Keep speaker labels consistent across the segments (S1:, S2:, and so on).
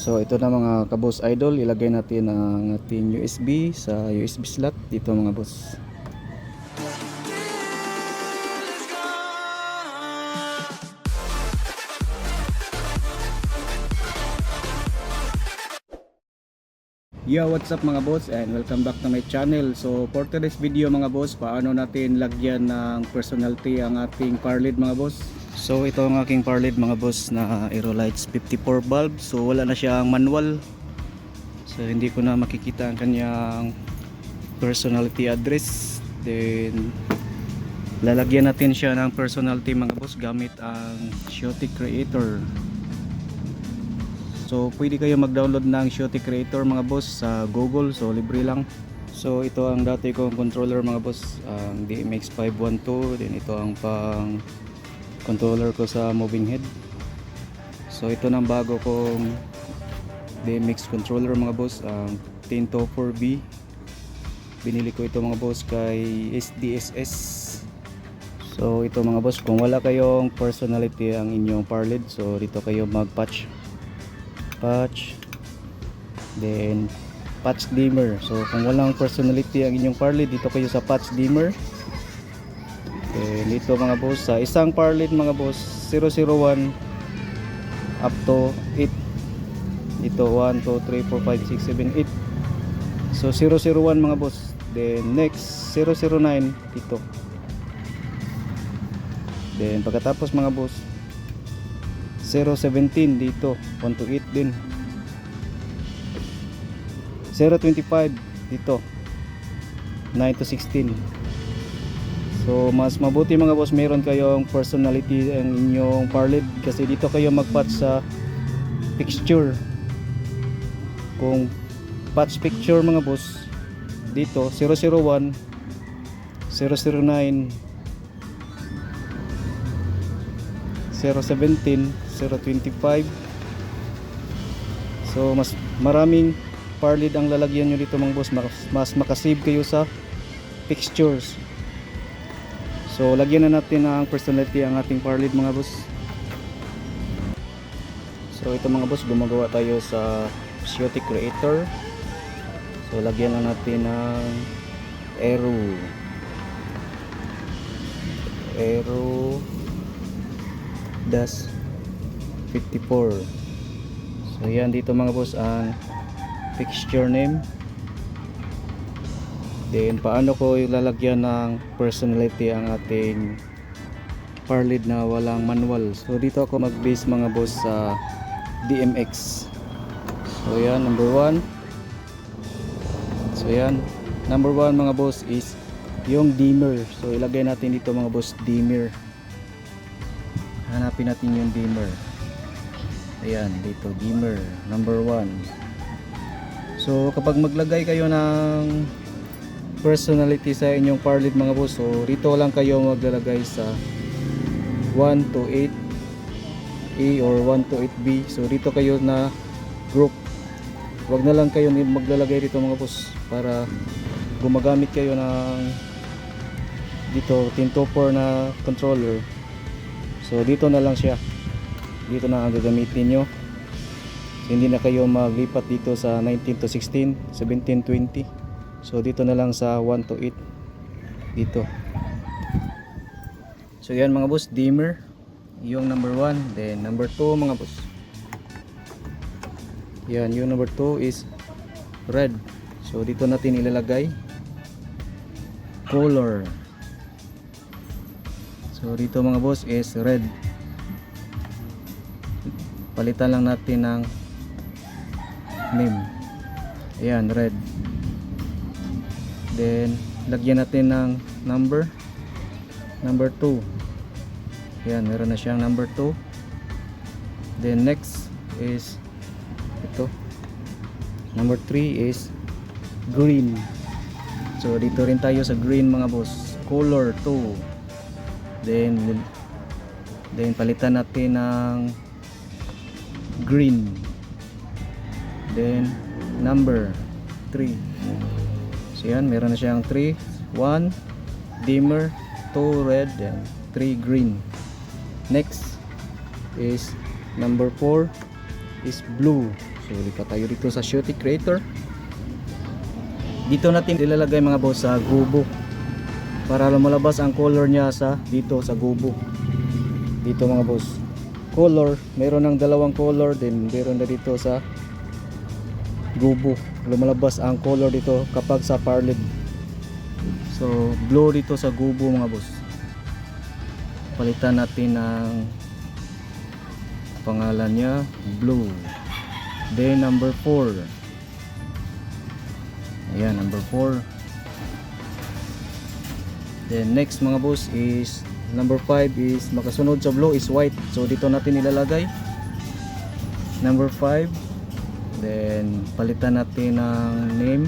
S1: So ito na mga kabos idol, ilagay natin ang ating USB sa USB slot dito mga boss. Yo, what's up mga boss and welcome back to my channel. So for today's video mga boss, paano natin lagyan ng personality ang ating power lead mga boss? So ito ang aking power mga boss na Aerolites 54 bulb. So wala na siyang manual. So hindi ko na makikita ang kanyang personality address. Then lalagyan natin siya ng personality mga boss gamit ang Shotty Creator. So pwede kayo mag-download ng Shotty Creator mga boss sa Google. So libre lang. So ito ang dati kong controller mga boss, ang DMX 512. Then ito ang pang controller ko sa moving head. So ito ng bago kong DMX controller mga boss, ang Tinto 4B. Binili ko ito mga boss kay SDSS. So ito mga boss, kung wala kayong personality ang inyong lead, so dito kayo mag-patch patch then patch dimmer so kung walang personality ang inyong parley dito kayo sa patch dimmer then dito mga boss sa isang parley mga boss 001 up to 8 dito 1, 2, 3, 4, 5, 6, 7, 8 so 001 mga boss. Then next 009 dito. Then pagkatapos mga boss 017 dito. 1 to 8 din. 025 dito. 9 to 16 so mas mabuti mga boss meron kayong personality ang inyong parlid kasi dito kayo magpatch sa picture. Kung patch picture mga boss dito 001 009 017 025 so mas maraming parlid ang lalagyan nyo dito mga boss. Mas, mas makasave kayo sa fixtures so lagyan na natin ang personality ang ating parlid mga boss. So ito mga boss gumagawa tayo sa Shiotic Creator. So lagyan na natin ng arrow arrow das 54 so yan dito mga boss ang fixture name then paano ko ilalagyan ng personality ang ating parlid na walang manual? So dito ako mag base mga boss sa DMX so yan number 1 so yan. Number 1 mga boss is yung dimmer. So ilagay natin dito mga boss dimmer. Hanapin natin yung dimmer. Ayan dito dimmer. Number 1 so kapag maglagay kayo ng personality sa inyong parlid mga boss so dito lang kayo maglalagay sa 1 to 8 A or 1 to 8B so dito kayo na group wag na lang kayo maglalagay dito mga boss para gumagamit kayo ng dito Tinto 4 na controller So dito na lang siya. Dito na ang gagamitin nyo. So, hindi na kayo maglipat dito sa 19 to 16, 17, 20. So dito na lang sa 1 to 8. Dito. So yan mga boss, dimmer. Yung number 1. Then number 2 mga boss. Yan, yung number 2 is red. So dito natin ilalagay color. So dito mga boss is red. Palitan lang natin ng name. Ayan, red. Then lagyan natin ng number. Number 2. Ayan, meron na siyang number 2. Then next is ito. Number 3 is green. So dito rin tayo sa green mga boss. Color 2 then then palitan natin ng green then number 3 so yan meron na siyang 3 1 dimmer 2 red and 3 green next is number 4 is blue so lipat tayo dito sa Shooty Creator. Dito natin ilalagay mga boss sa gubo. Para lumalabas ang color niya sa dito sa gubo. Dito mga boss. Color, mayroon ng dalawang color din meron na dito sa gubo. Lumalabas ang color dito kapag sa parlid. So blue dito sa gubo mga boss. Palitan natin ng pangalan niya blue. Then number 4. Ayan, number 4. Then next mga boss is number 5 is makasunod sa blue is white. So dito natin ilalagay. Number 5. Then palitan natin ng name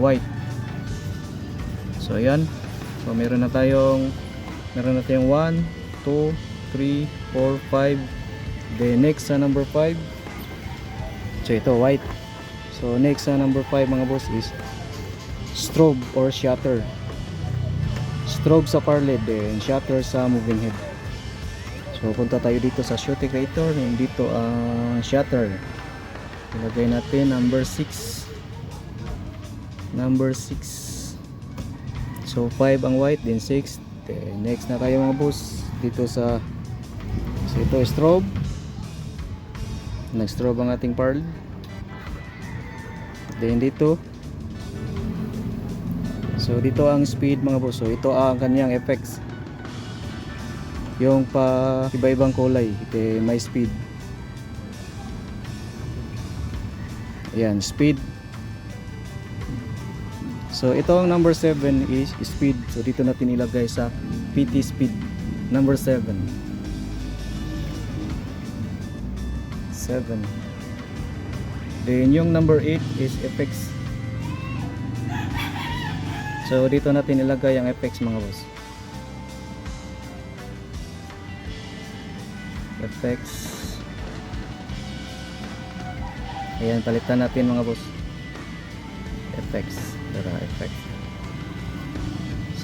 S1: white. So ayan. So meron na tayong meron na tayong 1, 2, 3, 4, 5. Then next sa number 5. So ito white. So next sa number 5 mga boss is strobe or shutter. Strobe sa parled and shutter sa moving head. So punta tayo dito sa shooting creator and dito ang shutter. Ilagay natin number 6. Number 6. So 5 ang white then 6. Then next na tayo mga boss dito sa so ito strobe. Nag-strobe ang ating parled. Then dito So dito ang speed mga boss. So ito ang kanyang effects. Yung pa iba-ibang kulay, ito may speed. Ayan, speed. So ito ang number 7 is speed. So dito natin ilagay sa PT speed. Number 7. 7. Then yung number 8 is effects. So dito natin ilagay ang effects mga boss. Effects. Ayan, palitan natin mga boss. Effects. Tara, effects.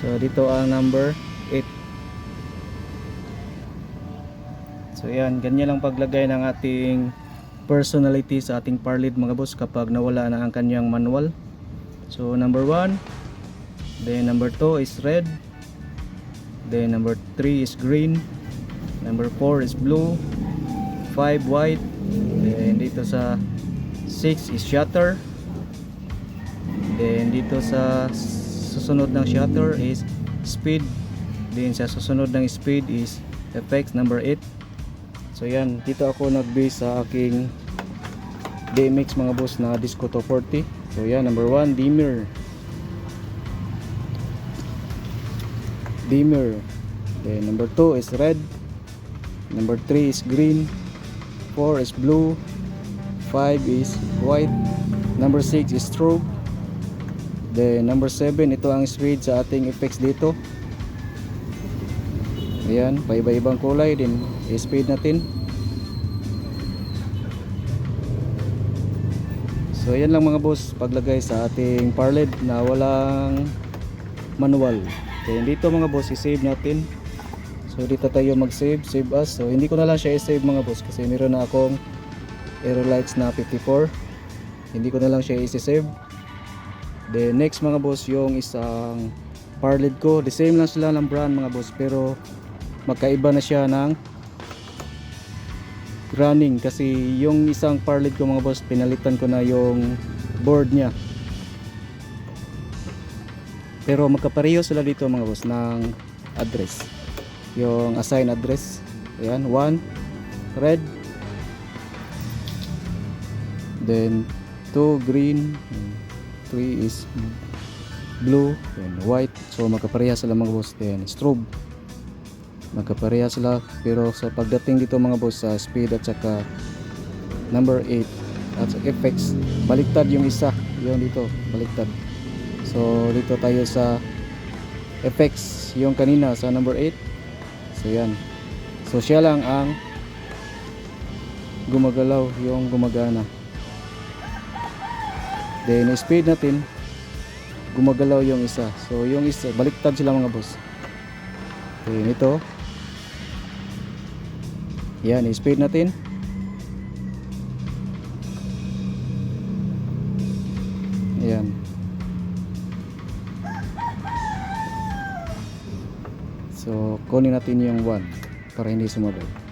S1: So dito ang number 8. So ayan, ganyan lang paglagay ng ating personality sa ating parlid mga boss kapag nawala na ang kanyang manual. So number 1 Then number 2 is red. Then number 3 is green. Number 4 is blue. 5 white. Then dito sa 6 is shutter. Then dito sa susunod ng shutter is speed. Then sa susunod ng speed is effects number 8. So yan, dito ako nag-base sa aking DMX mga boss na Disco 240. So yan, number 1 dimmer. dimmer then number 2 is red number 3 is green 4 is blue 5 is white number 6 is strobe then number 7 ito ang speed sa ating effects dito ayan paiba-ibang kulay din speed natin so ayan lang mga boss paglagay sa ating parled na walang manual Then dito mga boss, i-save natin. So dito tayo mag-save, save as. So hindi ko na lang siya i-save mga boss kasi meron na akong Aerolites na 54. Hindi ko na lang siya i-save. Then next mga boss, yung isang parled ko. The same lang sila ng brand mga boss pero magkaiba na siya ng running kasi yung isang parled ko mga boss, pinalitan ko na yung board niya. Pero magkapareho sila dito mga boss ng address. Yung assign address. Ayan, 1 red. Then 2 green, 3 is blue, then white. So magkapareha sila mga boss. Then strobe. Magkapareha sila pero sa pagdating dito mga boss sa speed at saka number 8 at sa effects baliktad yung isa yung dito baliktad So dito tayo sa effects yung kanina sa number 8. So yan. So siya lang ang gumagalaw yung gumagana. Then, speed natin, gumagalaw yung isa. So, yung isa, baliktad sila mga boss. Then, ito. Yan, speed natin. Yan. So, kunin natin yung 1 para hindi sumabay.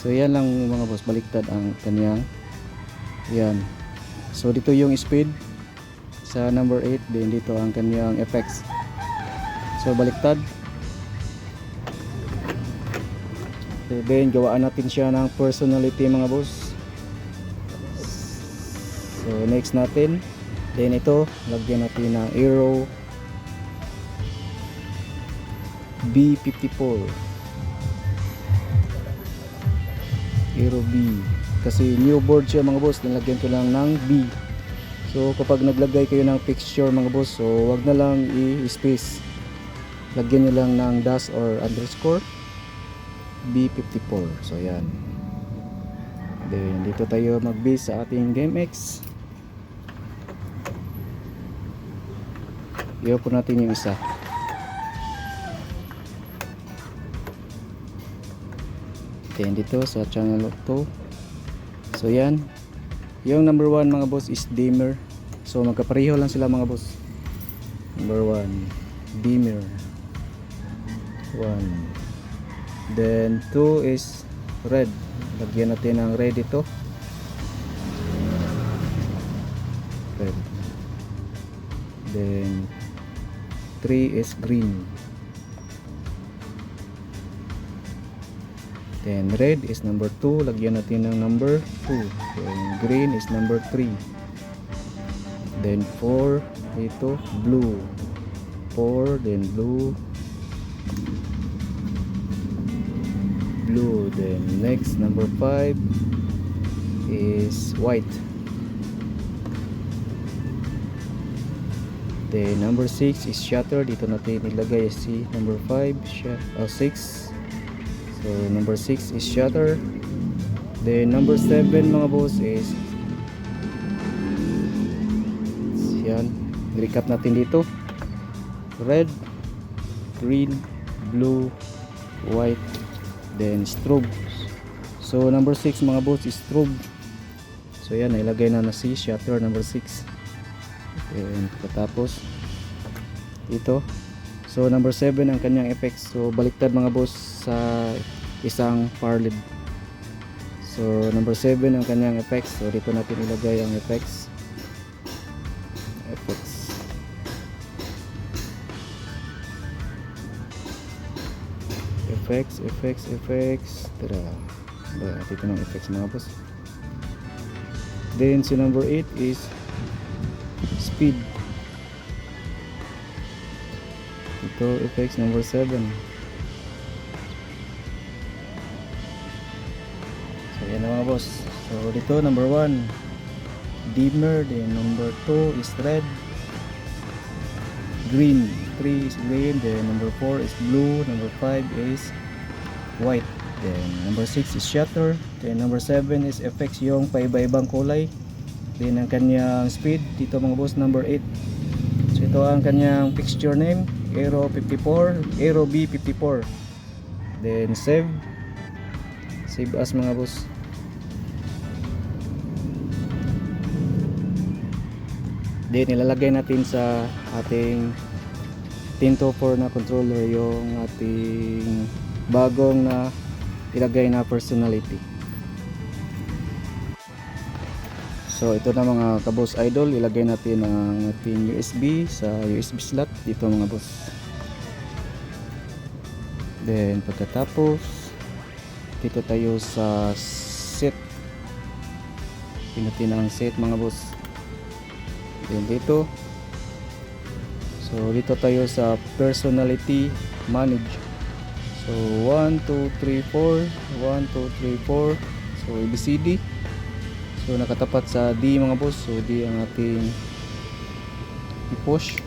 S1: So, yan lang mga boss. Baliktad ang kanyang. Yan. So, dito yung speed sa number 8. Then, dito ang kanyang effects. So, baliktad. So, then, gawaan natin siya ng personality mga boss. So, next natin. Then, ito, lagyan natin ng Aero B54. Aero B. Kasi new board siya mga boss, nilagyan ko lang ng B. So, kapag naglagay kayo ng fixture mga boss, so wag na lang i-space. Lagyan nyo lang ng dash or underscore B54. So, yan. Then, dito tayo mag-base sa ating GameX. Po natin yung isa. Then, dito sa channel 2. So, yan. Yung number 1 mga boss is dimmer. So, magkapareho lang sila mga boss. Number 1, dimmer. 1. Then 2 is red. Lagyan natin ng red ito. Red. Then 3 is green. Then red is number 2. Lagyan natin ng number 2. Then green is number 3. Then 4 ito blue. 4 then blue blue then next number 5 is white then number 6 is shutter dito natin ilagay si number 5 oh, 6 so number 6 is shutter. Then number 7 mga boss is yan. Recap natin dito. Red green blue white then strobe so number 6 mga boss is strobe so yan nailagay na na si shutter number 6 then pagkatapos ito so number 7 ang kanyang effects. So baliktad mga boss sa isang power so number 7 ang kanyang effects. So dito natin ilagay ang effects. Effects. Effects effects effects. Tara. Dito ng effects mga boss. Then si number 8 is speed ito effects number 7 so yan na mga boss. So dito number 1 dimmer then number 2 is red. Green 3 is green. Then number 4 is blue. Number 5 is white. Then number 6 is shutter then number 7 is effects yung paiba-ibang kulay. Then ang kanyang speed. Dito mga boss number 8 so ito ang kanyang fixture name Aero 54 Aero B54 then save. Save as mga boss. Then ilalagay natin sa ating 1024 na controller yung ating bagong na ilagay na personality so ito na mga kabos idol. Ilagay natin ang ating USB sa USB slot. Dito mga boss. Then pagkatapos dito tayo sa set. Pinutin ang set mga boss. Then dito. So dito tayo sa personality manage. So 1 2 3 4 1 2 3 4 so ABCD so nakatapat sa D mga boss. So D ang ating i-push.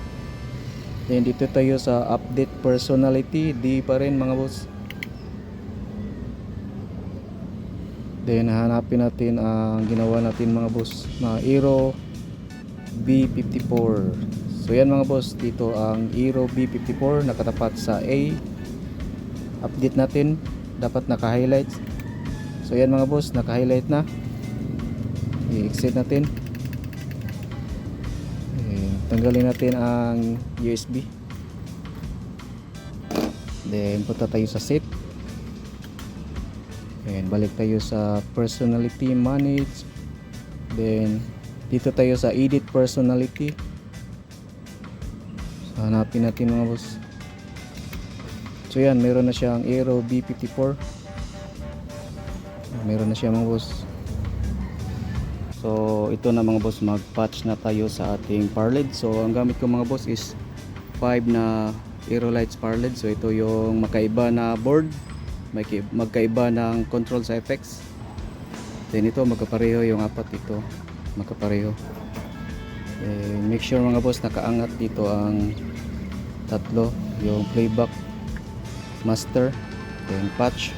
S1: Then dito tayo sa update personality. D pa rin mga boss. Then hanapin natin ang ginawa natin mga boss. Na Aero B54 so yan mga boss. Dito ang Aero B54 nakatapat sa A. Update natin. Dapat naka highlight so yan mga boss. Naka highlight na i-exit natin. Tanggalin natin ang USB then punta tayo sa set and balik tayo sa personality manage. Then dito tayo sa edit personality. So, hanapin natin mga boss. So yan meron na siyang Aero B54 meron na siya mga boss So ito na mga boss mag-patch na tayo sa ating parled. So ang gamit ko mga boss is 5 na Aerolites parled. So ito yung magkaiba na board, may magkaiba ng control sa effects. Then ito magkapareho yung apat ito, magkapareho. Eh, make sure mga boss nakaangat dito ang tatlo, yung playback master, then patch.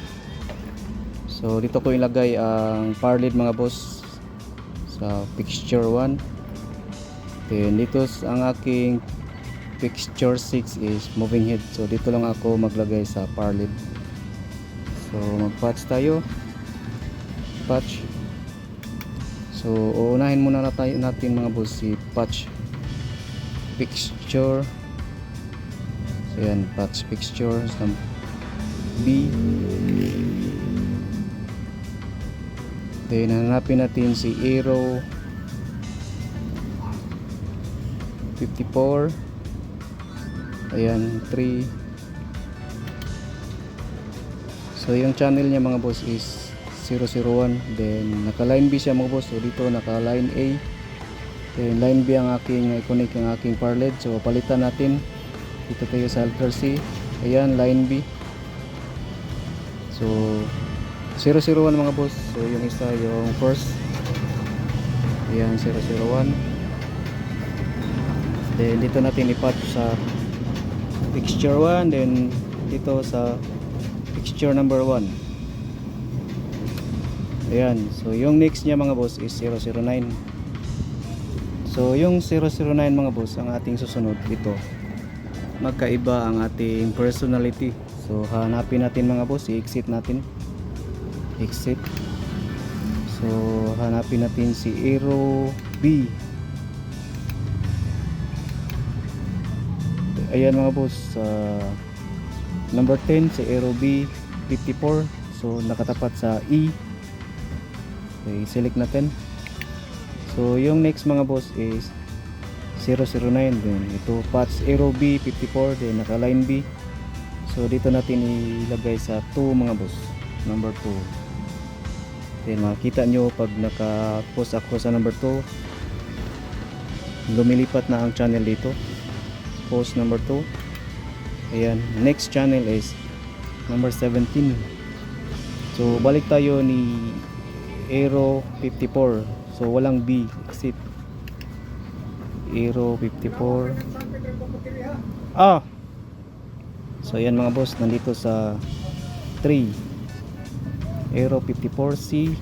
S1: So dito ko ilagay ang parled mga boss sa fixture 1 then dito ang aking fixture 6 is moving head. So dito lang ako maglagay sa power lid so mag patch tayo. Patch. So uunahin muna na tayo natin mga boss si patch fixture. So yan patch fixture. B Then hanapin natin si Aero. 54 Ayan 3 So yung channel niya mga boss is 001 Then naka line B siya mga boss. So dito naka line A. Then line B ang aking iconic ang aking power So palitan natin. Dito tayo sa alter C. Ayan line B. So 001 mga boss. So yung isa yung first. Ayan 001. Then dito natin i-patch sa fixture 1 then dito sa fixture number 1. Ayan. So yung next niya mga boss is 009. So yung 009 mga boss ang ating susunod dito. Magkaiba ang ating personality. So hanapin natin mga boss, i-exit natin exit. So hanapin natin si Aero B. Ayan mga boss uh, number 10 si Aero B 54 so nakatapat sa E. Okay, select natin. So yung next mga boss is 009 then ito patch Aero B 54 then naka line B. So dito natin ilagay sa 2 mga boss. Number 2 Then makikita nyo pag naka-post ako sa number 2 lumilipat na ang channel dito. Post number 2. Ayan. Next channel is number 17. So balik tayo ni Aero 54. So walang B. Exit. Aero 54. Ah! So ayan mga boss. Nandito sa 3. Aero 54C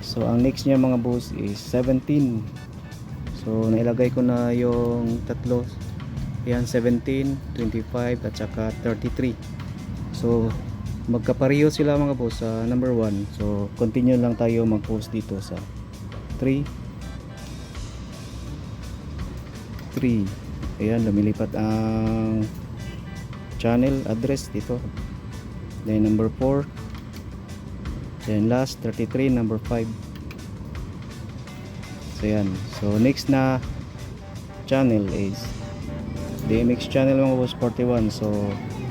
S1: so ang next niya mga boss is 17 so nailagay ko na yung tatlo. Yan 17, 25 at saka 33 so magkapareho sila mga boss sa number 1 so continue lang tayo mag post dito sa 3 3 ayan lumilipat ang channel address dito. Then number 4 Then last 33 number 5. So yan. So next na channel is DMX channel mga boss 41. So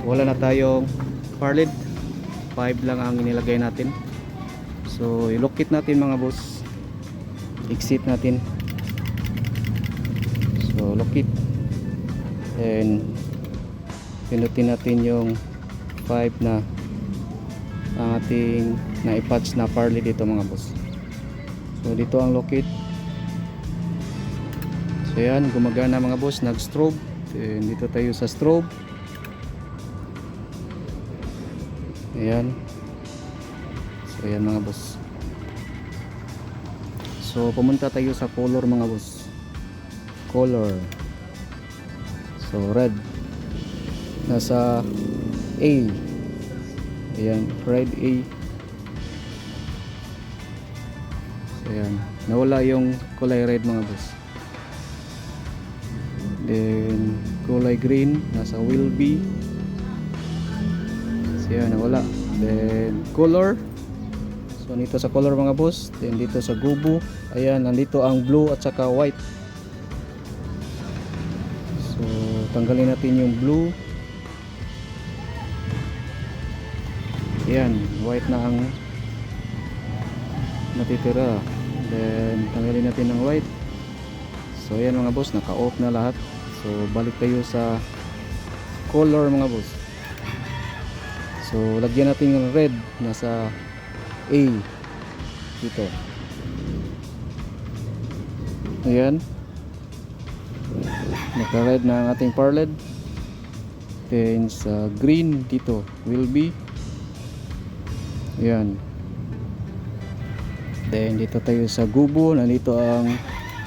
S1: wala na tayong parlid. 5 lang ang inilagay natin. So ilokit natin mga boss. Exit natin. So lokit. Then pinutin natin yung 5 na ang ating na-patch na parley dito mga boss. So dito ang locate. So yan gumagana mga boss. Nag strobe Then, dito tayo sa strobe. Ayan. So yan mga boss. So pumunta tayo sa color mga boss. Color. So red. Nasa A. Ayan red A ayan nawala yung kulay red mga boss Then kulay green nasa will be. So yan nawala. Then color. So dito sa color mga boss. Then dito sa gubo. Ayan nandito ang blue at saka white. So tanggalin natin yung blue. Ayan, white na ang natitira. Then tanggalin natin ng white. So ayan mga boss, naka-off na lahat. So balik tayo sa color mga boss. So lagyan natin yung red nasa A dito. Ayan. Naka-red na ang ating parled. Then sa green dito will be Ayan. Then dito tayo sa gubo, nandito ang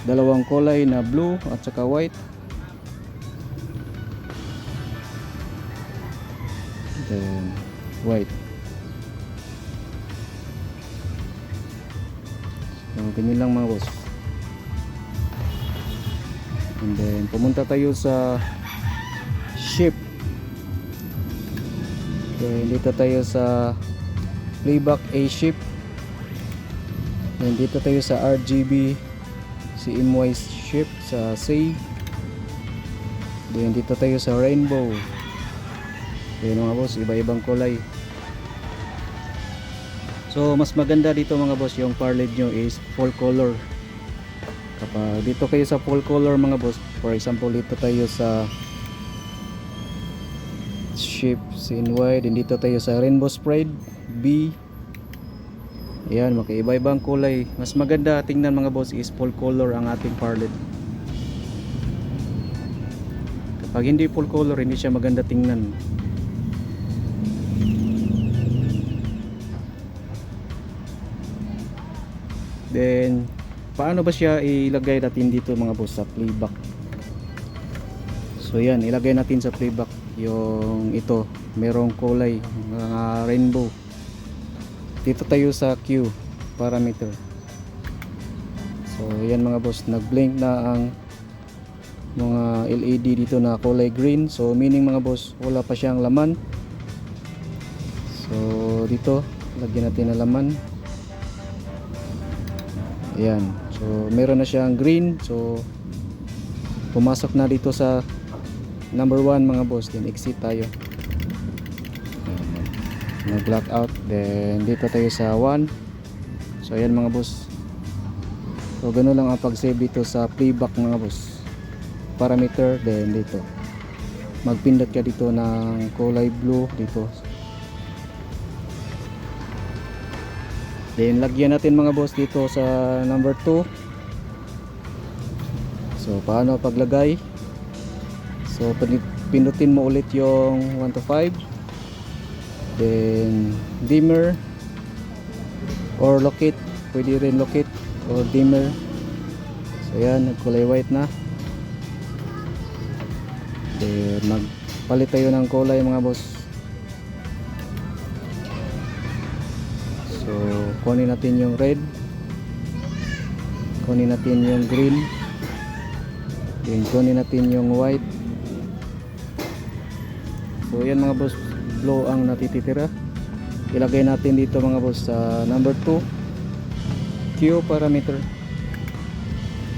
S1: dalawang kulay na blue at saka white. Then white. So ganyan lang mga boss. And then pumunta tayo sa ship. Then dito tayo sa playback A ship. Then dito tayo sa RGB CMY ship sa C. Then dito tayo sa rainbow. Then mga boss, iba-ibang kulay. So mas maganda dito mga boss yung parled nyo is full color. Kapag dito kayo sa full color mga boss, for example dito tayo sa ship CNY, din dito tayo sa rainbow spread B Ayan, magkaiba-ibang kulay. Mas maganda tingnan mga boss is full color ang ating parled. Kapag hindi full color, hindi siya maganda tingnan. Then, paano ba siya ilagay natin dito mga boss sa playback? So yan, ilagay natin sa playback yung ito, merong kulay, mga rainbow dito tayo sa Q parameter. So yan mga boss nag blink na ang mga LED dito na kulay green. So meaning mga boss wala pa siyang laman. So dito lagyan natin ng laman. Ayan. So meron na siyang green. So pumasok na dito sa number 1 mga boss. Then exit tayo nag black out then dito tayo sa 1 so ayan mga boss. So ganoon lang ang pag save dito sa playback mga boss. Parameter then dito. Magpindot ka dito ng kulay blue dito. Then lagyan natin mga boss dito sa number 2 so paano paglagay? So pindutin mo ulit yung 1 to 5 then dimmer or locate pwede rin locate or dimmer. So yan nagkulay white na. Then magpalit tayo ng kulay mga boss. So kunin natin yung red. Kunin natin yung green. Then kunin natin yung white. So yan mga boss blow ang natitira ilagay natin dito mga boss sa number 2 Q parameter.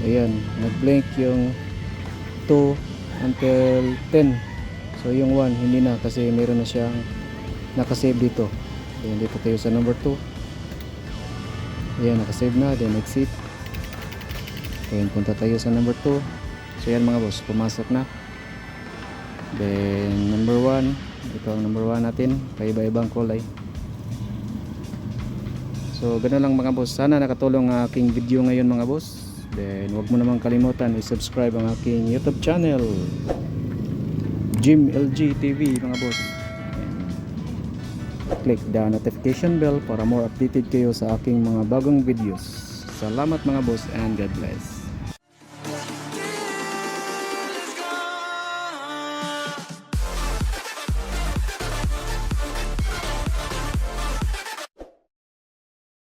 S1: Ayan nag blink yung 2 until 10 so yung 1 hindi na kasi meron na siyang nakasave dito. Then dito tayo sa number 2 ayan nakasave na then exit. Then punta tayo sa number 2 so yan mga boss pumasok na. Then number 1 ito ang number 1 natin paiba-ibang kulay. So ganoon lang mga boss. Sana nakatulong ang aking video ngayon mga boss. Then wag mo namang kalimutan i-subscribe ang aking youtube channel Jim LG TV mga boss. Click the notification bell para more updated kayo sa aking mga bagong videos. Salamat mga boss and God bless